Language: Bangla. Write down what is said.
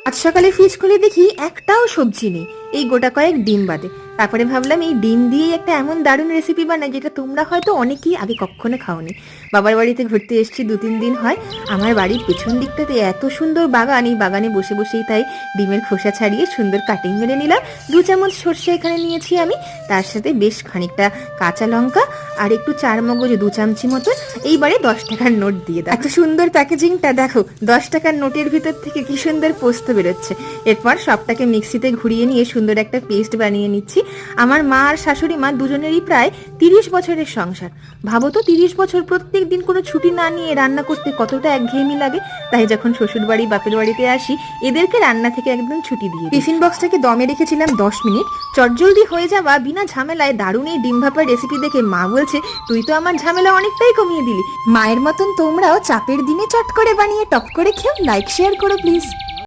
আজ সকালে ফ্রিজ খুলে দেখি একটাও সবজি নেই। এই গোটা কয়েক ডিম বাদে। তারপরে ভাবলাম এই ডিম দিয়েই একটা এমন দারুণ রেসিপি বানাই, যেটা তোমরা হয়তো অনেকেই আগে কখনো খাওনি। বাবার বাড়িতে ঘুরতে এসেছি দু তিন দিন হয়। আমার বাড়ির পেছন দিকটাতে এত সুন্দর বাগান, এই বাগানে বসে বসেই তাই ডিমের খোসা ছাড়িয়ে সুন্দর কাটিং মেরে নিলাম। দু চামচ সর্ষে এখানে নিয়েছি আমি। তার সাথে বেশ খানিকটা কাঁচা লঙ্কা আর একটু চার মগজ দু চামচি মতো এইবারে দশ টাকার নোট দিয়ে দাও। এত সুন্দর প্যাকেজিংটা দেখো, দশ টাকার নোটের ভিতর থেকে কি সুন্দর পোস্ত বেরোচ্ছে। এরপর সবটাকে মিক্সিতে ঘুরিয়ে নিয়ে সুন্দর একটা পেস্ট বানিয়ে নিচ্ছি। আমার মা আর শাশুড়ি মা দুজনেরই প্রায় তিরিশ বছরের সংসার। ভাবো তো তিরিশ বছর প্রত্যেক দিন কোনো ছুটি না নিয়ে রান্না করতে কতটা একঘেয়েমি লাগে। তাই যখন শ্বশুর বাড়ি বাপের বাড়িতে আসি, এদেরকে রান্না থেকে একদম ছুটি দিয়ে টিফিন বক্সটাকে দমে রেখেছিলাম দশ মিনিট। চটজলদি হয়ে যাওয়া বিনা ঝামেলায় দারুণ এই ডিম ভাপার রেসিপি দেখে মা বলছে, তুই তো আমার ঝামেলা অনেকটাই কমিয়ে দিলি। মায়ের মতন তোমরাও চাপের দিনে চট করে বানিয়ে টপ করে খেও। লাইক শেয়ার করো প্লিজ